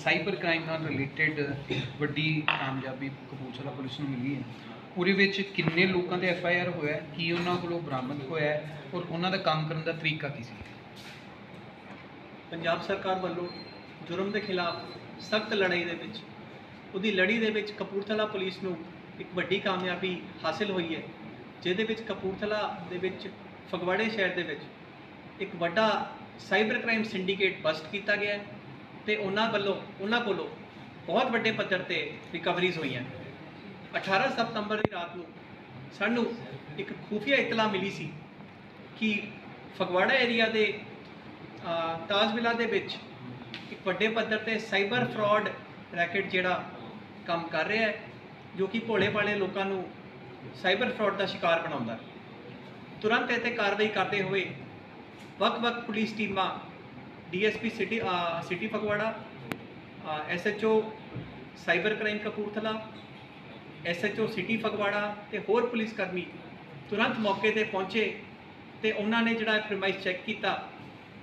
Cyber crime ਨਾਲ related ਵੱਡੀ ਕਾਮਯਾਬੀ ਕਪੂਰਥਲਾ ਪੁਲਿਸ ਨੂੰ ਮਿਲੀ ਹੈ। ਉਹਦੇ ਵਿੱਚ ਕਿੰਨੇ ਲੋਕਾਂ ਦੇ ਐਫ ਆਈ ਆਰ ਹੋਇਆ, ਕੀ ਉਹਨਾਂ ਕੋਲੋਂ ਬਰਾਮਦ ਹੋਇਆ ਔਰ ਉਹਨਾਂ ਦਾ ਕੰਮ ਕਰਨ ਦਾ ਤਰੀਕਾ ਕੀ ਸੀ? ਪੰਜਾਬ ਸਰਕਾਰ ਵੱਲੋਂ ਜੁਰਮ ਦੇ ਖਿਲਾਫ ਸਖਤ ਲੜਾਈ ਦੇ ਵਿੱਚ, ਉਹਦੀ ਲੜੀ ਦੇ ਵਿੱਚ ਕਪੂਰਥਲਾ ਪੁਲਿਸ ਨੂੰ ਇੱਕ ਵੱਡੀ ਕਾਮਯਾਬੀ ਹਾਸਲ ਹੋਈ ਹੈ, ਜਿਹਦੇ ਵਿੱਚ ਕਪੂਰਥਲਾ ਦੇ ਵਿੱਚ ਫਗਵਾੜੇ ਸ਼ਹਿਰ ਦੇ ਵਿੱਚ ਇੱਕ ਵੱਡਾ ਸਾਈਬਰ ਕ੍ਰਾਈਮ ਸਿੰਡੀਕੇਟ ਬਸਟ ਕੀਤਾ ਗਿਆ ਹੈ। ਤੇ ਉਹਨਾਂ ਵੱਲੋਂ ਉਹਨਾਂ ਕੋਲੋਂ ਬਹੁਤ ਵੱਡੇ ਪੱਧਰ ਤੇ ਰਿਕਵਰੀਜ਼ ਹੋਈਆਂ। 18 ਸਤੰਬਰ ਦੀ ਰਾਤ ਨੂੰ ਸਾਨੂੰ ਇੱਕ ਖੂਫੀਆ ਇਤਲਾ ਮਿਲੀ ਸੀ ਕਿ ਫਗਵਾੜਾ ਏਰੀਆ ਦੇ ਅ, ਤਾਜ ਵਿਲਾ ਦੇ ਵਿੱਚ ਇੱਕ ਵੱਡੇ ਪੱਧਰ ਤੇ ਸਾਈਬਰ ਫਰਾਡ ਰੈਕਟ ਜਿਹੜਾ ਕੰਮ ਕਰ ਰਿਹਾ ਹੈ ਜੋ ਕਿ ਭੋਲੇ ਭਾਲੇ ਲੋਕਾਂ ਨੂੰ ਸਾਈਬਰ ਫਰਾਡ ਦਾ ਸ਼ਿਕਾਰ ਬਣਾਉਂਦਾ ਤੁਰੰਤ ਇਹ ਤੇ ਕਾਰਵਾਈ ਕਰਦੇ ਹੋਏ ਵੱਖ-ਵੱਖ ਪੁਲਿਸ ਟੀਮਾਂ ਡੀਐਸਪੀ ਸਿਟੀ ਅ, city Phagwara SHO cyber crime Kapurthala SHO city Phagwara ਤੇ ਹੋਰ ਪੁਲਿਸ ਕਰਮੀ ਤੁਰੰਤ ਮੌਕੇ ਤੇ ਪਹੁੰਚੇ ਤੇ ਉਹਨਾਂ ਨੇ ਜਿਹੜਾ ਪ੍ਰੀਮਾਈਸ ਚੈੱਕ ਕੀਤਾ।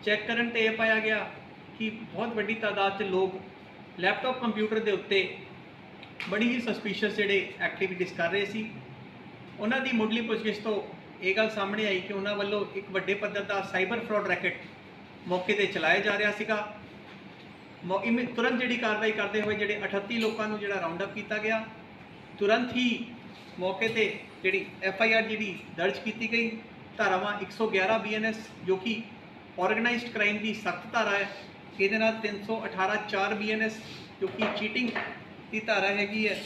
ਚੈੱਕ ਕਰਨ ਤੇ ਇਹ ਪਾਇਆ ਗਿਆ ਕਿ ਬਹੁਤ ਵੱਡੀ ਤਾਦਾਦ 'ਚ ਲੋਕ ਲੈਪਟਾਪ ਕੰਪਿਊਟਰ ਦੇ ਉੱਤੇ ਬੜੀ ਹੀ ਸਸਪੀਸ਼ੀਅਸ ਜਿਹੜੇ ਐਕਟੀਵਿਟੀਜ਼ ਕਰ ਰਹੇ ਸੀ। ਉਹਨਾਂ ਦੀ ਮੁੱਢਲੀ ਪੁੱਛਗਿੱਛ ਤੋਂ ਇਹ ਗੱਲ ਸਾਹਮਣੇ ਆਈ ਕਿ ਉਹਨਾਂ ਵੱਲੋਂ ਇੱਕ ਵੱਡੇ ਪੱਧਰ ਦਾ ਸਾਈਬਰ ਫਰਾਡ ਰੈਕਟ ਮੌਕੇ ਤੇ ਚਲਾਇਆ ਜਾ ਰਿਹਾ ਸੀਗਾ। ਮੌ- ਤੁਰੰਤ ਜਿਹੜੀ ਕਾਰਵਾਈ ਕਰਦੇ ਹੋਏ ਜਿਹੜੇ 38 ਲੋਕਾਂ ਨੂੰ ਜਿਹੜਾ ਰਾਉਂਡ ਅਪ ਕੀਤਾ ਗਿਆ, ਤੁਰੰਤ ਹੀ ਮੌਕੇ ਤੇ ਜਿਹੜੀ ਐਫ ਆਈ ਆਰ ਜਿਹੜੀ ਦਰਜ ਕੀਤੀ ਗਈ, ਧਾਰਾਵਾਂ 111 ਬੀਐਨਐਸ ਜੋ ਕਿ ਆਰਗੇਨਾਈਜ਼ਡ ਕ੍ਰਾਈਮ ਦੀ ਸਖਤ ਧਾਰਾ ਹੈ, ਇਹਦੇ ਨਾਲ 318 4 ਬੀਐਨਐਸ ਜੋ ਕਿ ਚੀਟਿੰਗ ਦੀ ਧਾਰਾ ਹੈਗੀ ਹੈ,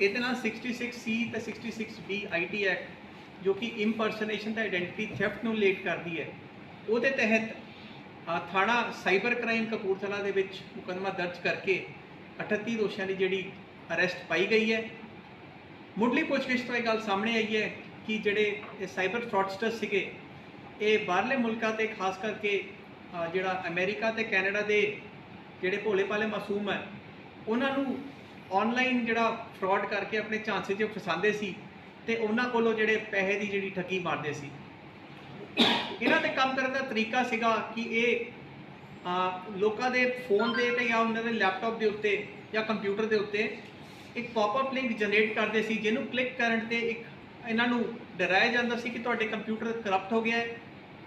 ਇਹਦੇ ਨਾਲ 66 ਸੀ ਤੇ 66 ਡੀ ਆਈਟੀ ਐਕਟ ਜੋ ਕਿ ਇੰਪਰਸਨੇਸ਼ਨ ਤੇ ਆਇਡੈਂਟੀਟੀ ਥੈਫਟ ਨੂੰ ਲੇਟ ਕਰਦੀ ਹੈ, ਉਹਦੇ ਤਹਿਤ ਥਾਣਾ ਸਾਈਬਰ ਕ੍ਰਾਈਮ ਕਪੂਰਥਲਾ ਦੇ ਵਿੱਚ ਮੁਕੱਦਮਾ ਦਰਜ ਕਰਕੇ 38 ਦੋਸ਼ੀਆਂ ਦੀ ਜਿਹੜੀ ਅਰੈਸਟ ਪਾਈ ਗਈ ਹੈ। ਮੁੱਢਲੀ ਪੁੱਛਗਿੱਛ ਤੋਂ ਇਹ ਗੱਲ ਸਾਹਮਣੇ ਆਈ ਹੈ ਕਿ ਜਿਹੜੇ ਇਹ ਸਾਈਬਰ ਫਰਾਡਸਟਰ ਸੀਗੇ, ਇਹ ਬਾਹਰਲੇ ਮੁਲਕਾਂ ਤੇ ਖਾਸ ਕਰਕੇ ਜਿਹੜਾ ਅਮਰੀਕਾ ਤੇ ਕੈਨੇਡਾ ਦੇ ਜਿਹੜੇ ਭੋਲੇ ਭਾਲੇ ਮਾਸੂਮ ਹੈ, ਉਹਨਾਂ ਨੂੰ ਆਨਲਾਈਨ ਜਿਹੜਾ ਫਰਾਡ ਕਰਕੇ ਆਪਣੇ ਝਾਂਸੇ 'ਚ ਫਸਾਉਂਦੇ ਸੀ ਤੇ ਉਹਨਾਂ ਕੋਲੋਂ ਜਿਹੜੇ ਪੈਸੇ ਦੀ ਜਿਹੜੀ ਠੱਗੀ ਮਾਰਦੇ ਸੀ। ਇਹਨਾਂ 'ਤੇ ਕੰਮ ਕਰਨ ਦਾ ਤਰੀਕਾ ਸੀਗਾ ਕਿ ਇਹ ਲੋਕਾਂ ਦੇ ਫੋਨ ਦੇ ਤੇ ਜਾਂ ਉਹਨਾਂ ਦੇ ਲੈਪਟਾਪ ਦੇ ਉੱਤੇ ਜਾਂ ਕੰਪਿਊਟਰ ਦੇ ਉੱਤੇ ਇੱਕ ਪੌਪਅਪ ਲਿੰਕ ਜਨਰੇਟ ਕਰਦੇ ਸੀ, ਜਿਹਨੂੰ ਕਲਿੱਕ ਕਰਨ ਤੇ ਇੱਕ ਇਹਨਾਂ ਨੂੰ ਡਰਾਇਆ ਜਾਂਦਾ ਸੀ ਕਿ ਤੁਹਾਡੇ ਕੰਪਿਊਟਰ ਕਰਪਟ ਹੋ ਗਿਆ ਹੈ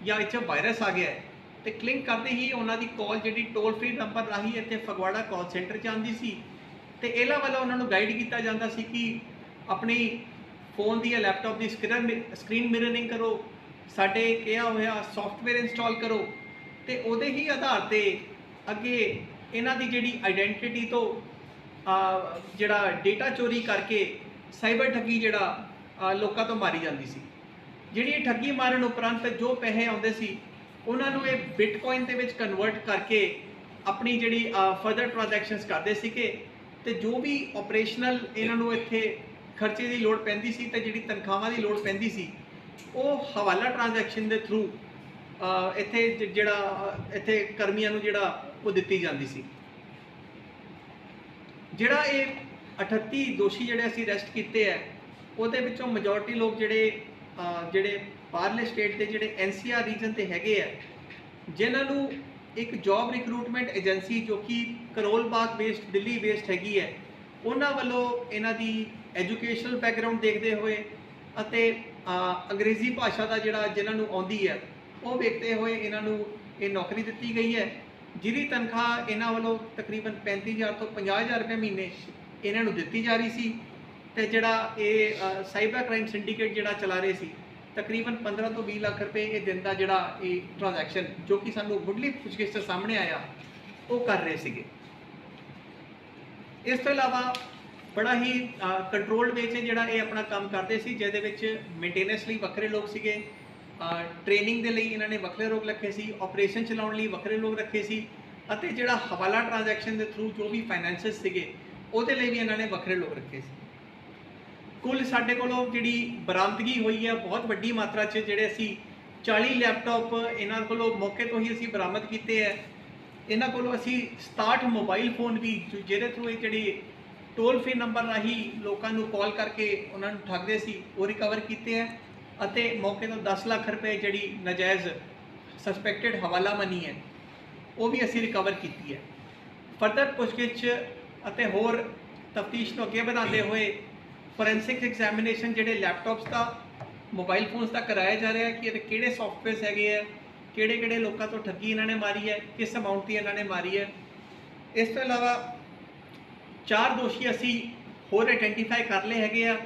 ਜਾਂ ਇੱਥੇ ਵਾਇਰਸ ਆ ਗਿਆ ਹੈ। ਤੇ ਕਲਿੱਕ ਕਰਦੇ ਹੀ ਉਹਨਾਂ ਦੀ ਕਾਲ ਜਿਹੜੀ ਟੋਲ ਫ੍ਰੀ ਨੰਬਰ ਰਾਹੀਂ ਇੱਥੇ ਫਗਵਾੜਾ ਕਾਲ ਸੈਂਟਰ 'ਚ ਆਉਂਦੀ ਸੀ। ਤੇ ਇਹਨਾਂ ਵੱਲੋਂ ਉਹਨਾਂ ਨੂੰ ਗਾਈਡ ਕੀਤਾ ਜਾਂਦਾ ਸੀ ਕਿ ਆਪਣੀ ਫੋਨ ਦੀ ਜਾਂ ਲੈਪਟਾਪ ਦੀ ਸਕਰੀਨ ਸਕਰੀਨ ਮਿਰਰਿੰਗ ਕਰੋ ਸਾਡੇ ਕਿਹਾ ਹੋਇਆ ਸੌਫਟਵੇਅਰ ਇੰਸਟਾਲ ਕਰੋ ਤੇ ਉਹਦੇ ਹੀ ਆਧਾਰ ਤੇ ਅੱਗੇ ਇਹਨਾਂ ਦੀ ਜਿਹੜੀ ਆਇਡੈਂਟੀਟੀ ਤੋਂ ਜਿਹੜਾ ਡੇਟਾ ਚੋਰੀ ਕਰਕੇ ਸਾਈਬਰ ਠੱਗੀ ਜਿਹੜਾ ਲੋਕਾਂ ਤੋਂ ਮਾਰੀ ਜਾਂਦੀ ਸੀ। ਜਿਹੜੀ ਇਹ ਠੱਗੀ ਮਾਰਨ ਉਪਰੰਤ ਜੋ ਪੈਸੇ ਆਉਂਦੇ ਸੀ, ਉਹਨਾਂ ਨੂੰ ਇਹ ਬਿਟਕੋਇਨ ਦੇ ਵਿੱਚ ਕਨਵਰਟ ਕਰਕੇ ਆਪਣੀ ਜਿਹੜੀ ਫਰਦਰ ਟ੍ਰਾਂਜੈਕਸ਼ਨਸ ਕਰਦੇ ਸੀਗੇ ਤੇ ਜੋ ਵੀ ਆਪਰੇਸ਼ਨਲ ਇਹਨਾਂ ਨੂੰ ਇੱਥੇ ਖਰਚੇ ਦੀ ਲੋੜ ਪੈਂਦੀ ਸੀ ਤੇ ਜਿਹੜੀ ਤਨਖਾਹਾਂ ਦੀ ਲੋੜ ਪੈਂਦੀ ਸੀ ਉਹ ਹਵਾਲਾ ਟ੍ਰਾਂਜੈਕਸ਼ਨ ਦੇ ਥਰੂ ਇੱਥੇ ਜਿਹੜਾ, ਇੱਥੇ ਕਰਮੀਆਂ ਨੂੰ ਜਿਹੜਾ ਉਹ ਦਿੱਤੀ ਜਾਂਦੀ ਸੀ। ਜਿਹੜਾ ਇਹ 38 ਦੋਸ਼ੀ ਜਿਹੜੇ ਅਸੀਂ ਅਰੈਸਟ ਕੀਤੇ ਆ ਉਹਦੇ ਵਿੱਚੋਂ ਮੈਜੋਰਟੀ ਲੋਕ ਜਿਹੜੇ ਜਿਹੜੇ ਬਾਹਰਲੇ ਸਟੇਟ ਦੇ ਜਿਹੜੇ ਐਨਸੀਆਰ ਰੀਜਨ ਤੇ ਹੈਗੇ ਆ ਜਿਨ੍ਹਾਂ ਨੂੰ ਇੱਕ ਜੌਬ ਰਿਕਰੂਟਮੈਂਟ ਏਜੰਸੀ ਜੋ ਕਿ ਕਰੋਲ ਬਾਗ ਬੇਸਡ ਦਿੱਲੀ ਬੇਸਡ ਹੈਗੀ ਹੈ, ਉਹਨਾਂ ਵੱਲੋਂ ਇਹਨਾਂ ਦੀ ਐਜੂਕੇਸ਼ਨਲ ਬੈਕਗ੍ਰਾਉਂਡ ਦੇਖਦੇ ਹੋਏ ਅਤੇ ਅੰਗਰੇਜ਼ੀ ਭਾਸ਼ਾ ਦਾ ਜਿਹੜਾ ਜਿਨ੍ਹਾਂ ਨੂੰ ਆਉਂਦੀ ਹੈ, ਉਹ ਵੇਖਦੇ ਹੋਏ ਇਹਨਾਂ ਨੂੰ ਇਹ ਨੌਕਰੀ ਦਿੱਤੀ ਗਈ ਹੈ। ਜਿਹਦੀ ਤਨਖਾਹ ਇਹਨਾਂ ਵੱਲੋਂ ਤਕਰੀਬਨ 35000 ਤੋਂ 50000 ਰੁਪਏ ਮਹੀਨੇ ਇਹਨਾਂ ਨੂੰ ਦਿੱਤੀ ਜਾ ਰਹੀ ਸੀ ਤੇ ਜਿਹੜਾ ਇਹ ਸਾਈਬਰ ਕ੍ਰਾਈਮ ਸਿੰਡੀਕੇਟ ਜਿਹੜਾ ਚਲਾ ਰਹੇ ਸੀ, ਤਕਰੀਬਨ 15 ਤੋਂ 20 ਲੱਖ ਰੁਪਏ ਇਹ ਦਿਨ ਦਾ ਜਿਹੜਾ ਇਹ ਟ੍ਰਾਂਜੈਕਸ਼ਨ ਜੋ ਕਿ ਸਾਨੂੰ ਮੁੱਢਲੀ ਪੁੱਛਗਿੱਛ ਤੋਂ ਸਾਹਮਣੇ ਆਇਆ, ਉਹ ਕਰ ਰਹੇ ਸੀਗੇ। ਇਸ ਤੋਂ ਇਲਾਵਾ ਬੜਾ ਹੀ ਕੰਟਰੋਲਡ ਵੇ 'ਚ ਜਿਹੜਾ ਇਹ ਆਪਣਾ ਕੰਮ ਕਰਦੇ ਸੀ, ਜਿਹਦੇ ਵਿੱਚ ਮੇਨਟੇਨੈਂਸ ਲਈ ਵੱਖਰੇ ਲੋਕ ਸੀਗੇ ਟ੍ਰੇਨਿੰਗ ਦੇ ਲਈ ਇਹਨਾਂ ਨੇ ਵੱਖਰੇ ਲੋਕ ਰੱਖੇ ਸੀ ਆਪਰੇਸ਼ਨ ਚਲਾਉਣ ਲਈ ਵੱਖਰੇ ਲੋਕ ਰੱਖੇ ਸੀ, ਅਤੇ ਜਿਹੜਾ ਹਵਾਲਾ ਟ੍ਰਾਂਜੈਕਸ਼ਨ ਦੇ ਥਰੂ ਜੋ ਵੀ ਫਾਈਨੈਂਸਸ ਸੀਗੇ, ਉਹਦੇ ਲਈ ਵੀ ਇਹਨਾਂ ਨੇ ਵੱਖਰੇ ਲੋਕ ਰੱਖੇ ਸੀ। ਕੁੱਲ ਸਾਡੇ ਕੋਲੋਂ ਜਿਹੜੀ ਬਰਾਮਦਗੀ ਹੋਈ ਹੈ, ਬਹੁਤ ਵੱਡੀ ਮਾਤਰਾ 'ਚ ਜਿਹੜੇ ਅਸੀਂ 40 ਲੈਪਟਾਪ ਇਹਨਾਂ ਕੋਲੋਂ ਮੌਕੇ ਤੋਂ ਹੀ ਅਸੀਂ ਬਰਾਮਦ ਕੀਤੇ ਹੈ। ਇਹਨਾਂ ਕੋਲੋਂ ਅਸੀਂ 67 ਮੋਬਾਈਲ ਫੋਨ ਵੀ, ਜੋ- ਜਿਹਦੇ ਥਰੂ ਇਹ ਜਿਹੜੀ ਟੋਲ ਫ੍ਰੀ ਨੰਬਰ ਰਾਹੀਂ ਲੋਕਾਂ ਨੂੰ ਕਾਲ ਕਰਕੇ ਉਹਨਾਂ ਨੂੰ ਠੱਗਦੇ ਸੀ, ਉਹ ਰਿਕਵਰ ਕੀਤੇ ਹੈ ਅਤੇ ਮੌਕੇ ਤੋਂ 10 ਲੱਖ ਰੁਪਏ ਜਿਹੜੀ ਨਜਾਇਜ਼ ਸਸਪੈਕਟਡ ਹਵਾਲਾ ਮਨੀ ਹੈ, ਉਹ ਵੀ ਅਸੀਂ ਰਿਕਵਰ ਕੀਤੀ ਹੈ। ਫਰਦਰ ਪੁੱਛਗਿੱਛ ਅਤੇ ਹੋਰ ਤਫਤੀਸ਼ ਨੂੰ ਅੱਗੇ ਵਧਾਉਂਦੇ ਹੋਏ ਫੋਰੈਂਸਿਕ ਐਗਜ਼ਾਮੀਨੇਸ਼ਨ ਜਿਹੜੇ ਲੈਪਟਾਪਸ ਦਾ ਮੋਬਾਈਲ ਫੋਨਸ ਦਾ ਕਰਾਇਆ ਜਾ ਰਿਹਾ ਹੈ ਕਿ ਇਹਦੇ ਕਿਹੜੇ ਸੌਫਟਵੇਅਰਸ ਹੈਗੇ ਆ ਕਿਹੜੇ ਕਿਹੜੇ ਲੋਕਾਂ ਤੋਂ ਠੱਗੀ ਇਹਨਾਂ ਨੇ ਮਾਰੀ ਹੈ, ਕਿਸ ਅਮਾਉਂਟ ਦੀ ਇਹਨਾਂ ਨੇ ਮਾਰੀ ਹੈ। ਇਸ ਤੋਂ ਇਲਾਵਾ ਚਾਰ ਦੋਸ਼ੀ ਅਸੀਂ ਹੋਰ ਆਇਡੈਂਟੀਫਾਈ ਕਰ ਲਏ ਹੈਗੇ ਆ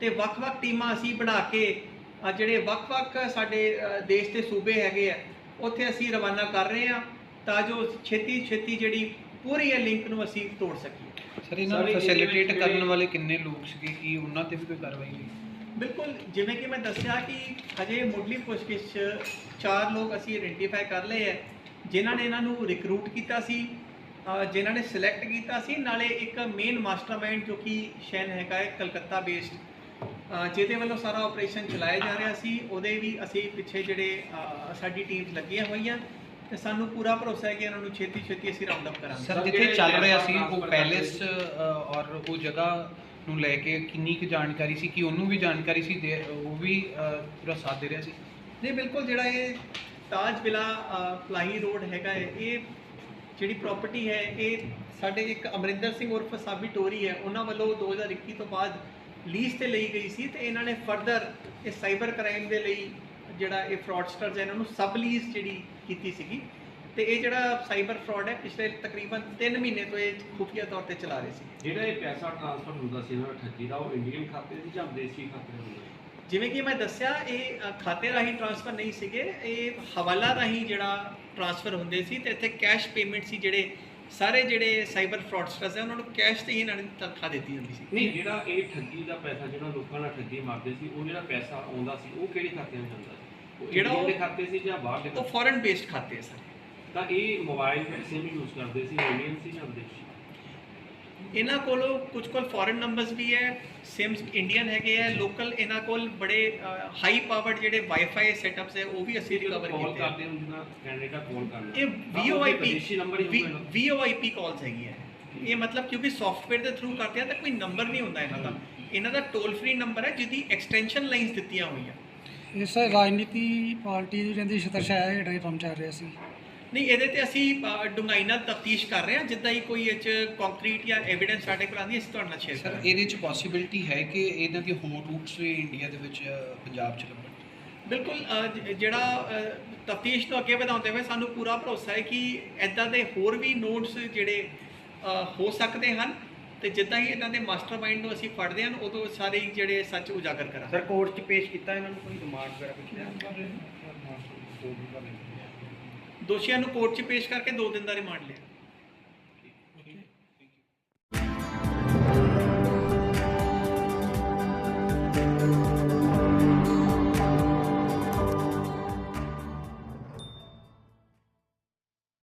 ਤੇ ਵੱਖ-ਵੱਖ ਟੀਮਾਂ ਅਸੀਂ ਬਣਾ ਕੇ ਜਿਹੜੇ ਵੱਖ-ਵੱਖ ਸਾਡੇ ਦੇਸ਼ ਦੇ ਸੂਬੇ ਹੈਗੇ ਆ ਉੱਥੇ ਅਸੀਂ ਰਵਾਨਾ ਕਰ ਰਹੇ ਆ ਤਾਂ ਜੋ ਛੇਤੀ ਛੇਤੀ ਜਿਹੜੀ ਪੂਰੀ ਇਹ ਲਿੰਕ ਨੂੰ ਅਸੀਂ ਤੋੜ ਸਕੀਏ। ਸਰ ਇਹਨਾਂ ਨੂੰ ਫੈਸਿਲਿਟੇਟ ਕਰਨ ਵਾਲੇ ਕਿੰਨੇ ਲੋਕ ਸੀਗੇ? ਕੀ ਉਹਨਾਂ ਤੇ ਵੀ ਕੋਈ ਕਾਰਵਾਈ ਹੋਈ? ਬਿਲਕੁਲ ਜਿਵੇਂ ਕਿ ਮੈਂ ਦੱਸਿਆ ਕਿ ਹਜੇ ਮੁੱਢਲੀ ਪੁੱਛਗਿੱਛ 'ਚ ਚਾਰ ਲੋਕ ਅਸੀਂ ਆਇਡੈਂਟੀਫਾਈ ਕਰ ਲਏ ਹੈ ਜਿਨ੍ਹਾਂ ਨੇ ਇਹਨਾਂ ਨੂੰ ਰਿਕਰੂਟ ਕੀਤਾ ਸੀ। ਜਿਨ੍ਹਾਂ ਨੇ ਸਿਲੈਕਟ ਕੀਤਾ ਸੀ ਨਾਲੇ ਇੱਕ ਮੇਨ ਮਾਸਟਰਮਾਈਂਡ ਜੋ ਕਿ ਸ਼ੈਨ ਹੈਗਾ ਹੈ ਕਲਕੱਤਾ ਬੇਸਡ ਜਿਹਦੇ ਵੱਲੋਂ ਸਾਰਾ ਆਪਰੇਸ਼ਨ ਚਲਾਇਆ ਜਾ ਰਿਹਾ ਸੀ ਉਹਦੇ ਵੀ ਅਸੀਂ ਪਿੱਛੇ ਜਿਹੜੇ ਸਾਡੀ ਟੀਮਸ ਲੱਗੀਆਂ ਹੋਈਆਂ ਤੇ ਸਾਨੂੰ ਪੂਰਾ ਭਰੋਸਾ ਹੈ ਕਿ ਇਹਨਾਂ ਨੂੰ ਛੇਤੀ ਛੇਤੀ ਅਸੀਂ ਰਾਉਂਡ ਅਪ ਕਰਾਂਗੇ। ਸਰ ਜਿੱਥੇ ਚੱਲ ਰਿਹਾ ਸੀ ਉਹ ਪੈਲੇਸ ਔਰ ਉਹ ਜਗ੍ਹਾ ਨੂੰ ਲੈ ਕੇ ਕਿੰਨੀ ਕੁ ਜਾਣਕਾਰੀ ਸੀ ਕਿ ਉਹਨੂੰ ਵੀ ਜਾਣਕਾਰੀ ਸੀ ਦੇ ਉਹ ਵੀ ਪੂਰਾ ਸਾਥ ਦੇ ਰਿਹਾ ਸੀ? ਨਹੀਂ ਬਿਲਕੁਲ ਜਿਹੜਾ ਇਹ ਤਾਜ ਵਿਲਾ ਪਲਾਹੀ ਰੋਡ ਹੈਗਾ ਹੈ ਇਹ ਜਿਹੜੀ ਪ੍ਰਾਪਰਟੀ ਹੈ, ਇਹ ਸਾਡੇ ਇੱਕ ਅਮਰਿੰਦਰ ਸਿੰਘ ਉਰਫ ਸਾਬੀ ਟੋਰੀ ਹੈ, ਉਹਨਾਂ ਵੱਲੋਂ 2021 ਤੋਂ ਬਾਅਦ ਲੀਜ਼ ਤੇ ਲਈ ਗਈ ਸੀ ਤੇ ਇਹਨਾਂ ਨੇ ਫਰਦਰ ਇਹ ਸਾਈਬਰ ਕ੍ਰਾਈਮ ਦੇ ਲਈ ਜਿਹੜਾ ਇਹ ਫਰਾਡਸਟਰਸ ਹੈ, ਇਹਨਾਂ ਨੂੰ ਸਬ ਲੀਜ਼ ਜਿਹੜੀ ਕੀਤੀ ਸੀਗੀ ਤੇ ਇਹ ਜਿਹੜਾ ਸਾਈਬਰ ਫਰਾਡ ਹੈ, ਪਿਛਲੇ ਤਕਰੀਬਨ 3 ਮਹੀਨੇ ਤੋਂ ਇਹ ਖੁਫੀਆ ਤੌਰ ਤੇ ਚਲਾ ਰਹੇ ਸੀ। ਜਿਹੜਾ ਇਹ ਪੈਸਾ ਟ੍ਰਾਂਸਫਰ ਹੁੰਦਾ ਸੀ, ਇਹਨਾਂ ਦਾ ਠੱਗੀ ਦਾ, ਉਹ ਇੰਡੀਅਨ ਖਾਤੇ ਸੀ ਜਾਂ ਵਿਦੇਸ਼ੀ ਖਾਤੇ 'ਚ ਜਿਵੇਂ ਕਿ ਮੈਂ ਦੱਸਿਆ ਇਹ ਖਾਤੇ ਰਾਹੀਂ ਟ੍ਰਾਂਸਫਰ ਨਹੀਂ ਸੀਗੇ ਇਹ ਹਵਾਲਾ ਰਾਹੀਂ ਜਿਹੜਾ ਟ੍ਰਾਂਸਫਰ ਹੁੰਦੇ ਸੀ ਤੇ ਇੱਥੇ ਕੈਸ਼ ਪੇਮੈਂਟ ਸੀ ਜਿਹੜੇ ਸਾਰੇ ਜਿਹੜੇ ਸਾਈਬਰ ਫਰਾਡਸਟਰਸ ਹੈ ਉਹਨਾਂ ਨੂੰ ਕੈਸ਼ ਤੇ ਹੀ ਇਹਨਾਂ ਨੇ ਤਨਖਾਹ ਦਿੱਤੀ ਹੁੰਦੀ ਸੀ। ਨਹੀਂ ਜਿਹੜਾ ਇਹ ਠੱਗੀ ਦਾ ਪੈਸਾ ਜਿਹੜਾ ਲੋਕਾਂ ਨਾਲ ਠੱਗੀ ਮਾਰਦੇ ਸੀ ਉਹ ਜਿਹੜਾ ਪੈਸਾ ਆਉਂਦਾ ਸੀ ਉਹ ਕਿਹੜੇ ਖਾਤੇ ਵਿੱਚ ਜਾਂਦਾ ਸੀ? ਜਿਹੜਾ ਉਹ- ਖਾਤੇ ਸੀ ਜਾਂ ਬਾਹਰ ਦੇ ਉਹ ਫੋਰਨ ਬੇਸਡ ਖਾਤੇ ਸਰ। ਤਾਂ ਇਹ ਮੋਬਾਈਲ ਸਿਮ ਯੂਜ਼ ਕਰਦੇ ਸੀ ਇੰਡੀਅਨ ਸੀ ਜਾਂ ਵਿਦੇਸ਼ੀ? ਇਹਨਾਂ ਕੋਲੋਂ ਕੁਝ ਕੋਲ ਫੋਰਨ ਨੰਬਰਸ ਵੀ ਹੈ ਸਿਮਸ ਇੰਡੀਅਨ ਹੈਗੇ ਆ ਲੋਕਲ ਇਹਨਾਂ ਕੋਲ ਬੜੇ ਹਾਈ ਪਾਵਰਡ ਜਿਹੜੇ ਵਾਈਫਾਈ ਸੈਟਅਪਸ ਹੈ ਉਹ ਵੀ ਅਸੀਂ ਰਿਕਵਰ ਕਾਲ ਕੀਤੇ ਆ। ਕਰਦੇ ਹੋ ਜਿਹਨਾਂ ਕੈਨੇਡਾ ਕਾਲ ਕਰਨਾ ਇਹ ਹੋਊਗਾ VoIP ਕਾਲਸ ਹੈਗੀਆਂ। ਇਹ ਮਤਲਬ ਕਿਉਂਕਿ ਸੌਫਟਵੇਅਰ ਦੇ ਥਰੂ ਕਰਦੇ ਆ ਤਾਂ ਕੋਈ ਨੰਬਰ ਨਹੀਂ ਹੁੰਦਾ ਇਹਨਾਂ ਦਾ। ਇਹਨਾਂ ਦਾ ਟੋਲ ਫ੍ਰੀ ਨੰਬਰ ਹੈ ਜਿਹਦੀ ਐਕਸਟੈਂਸ਼ਨ ਲਾਈਨਸ ਦਿੱਤੀਆਂ ਹੋਈਆਂ। ਇਸ ਰਾਜਨੀਤੀ ਪਾਰਟੀ ਦੀ ਰਹਿੰਦੀ ਹੇਠਾਂ ਹੀ ਕੰਮ ਚੱਲ ਰਿਹਾ ਸੀ। ਨਹੀਂ ਇਹਦੇ ਤੇ ਅਸੀਂ ਡੂੰਘਾਈ ਨਾਲ ਤਫਤੀਸ਼ ਕਰ ਰਹੇ ਹਾਂ। ਜਿੱਦਾਂ ਹੀ ਕੋਈ ਇਹ ਚ ਕੰਕਰੀਟ ਜਾਂ ਐਵੀਡੈਂਸ ਸਾਡੇ ਕੋਲ ਆਉਂਦੀ ਹੈ, ਅਸੀਂ ਤੁਹਾਡੇ ਨਾਲ ਸ਼ੇਅਰ ਸਰ ਕਰਾਂਗੇ। ਇਹਦੇ ਚ ਪੋਸਿਬਿਲਿਟੀ ਹੈ ਕਿ ਇਹਨਾਂ ਦੀ ਹੋਮ ਰੂਟਸ ਵੀ ਇੰਡੀਆ ਦੇ ਵਿੱਚ ਅ, ਪੰਜਾਬ ਚ ਲੱਭਣ? ਬਿਲਕੁਲ ਅ, ਜ- ਜਿਹੜਾ ਤਫਤੀਸ਼ ਨੂੰ ਅੱਗੇ ਵਧਾਉਂਦੇ ਹੋਏ ਸਾਨੂੰ ਪੂਰਾ ਭਰੋਸਾ ਹੈ ਕਿ ਐਦਾਂ ਦੇ ਹੋਰ ਵੀ ਨੋਟਸ ਜਿਹੜੇ ਅ, ਹੋ ਸਕਦੇ ਹਨ। ਤੇ ਜਿੱਦਾਂ ਹੀ ਇਹਨਾਂ ਦੇ ਮਾਸਟਰਮਾਈਂਡ ਨੂੰ ਅਸੀਂ ਫੜਦੇ ਹਾਂ ਉਦੋਂ ਸਾਰੇ ਹੀ ਜਿਹੜੇ ਸੱਚ ਉਜਾਗਰ ਕਰਾਂਗੇ। ਸਰ ਕੋਰਟ 'ਚ ਪੇਸ਼ ਕੀਤਾ ਇਹਨਾਂ ਨੂੰ ਕੋਈ ਰਿਮਾਂਡ ਵਗੈਰਾ ਕੁਝ ਦੋਸ਼ੀਆਂ ਨੂੰ ਕੋਰਟ 'ਚ ਪੇਸ਼ ਕਰਕੇ 2 ਦਿਨ ਦਾ ਰਿਮਾਂਡ ਲਿਆ।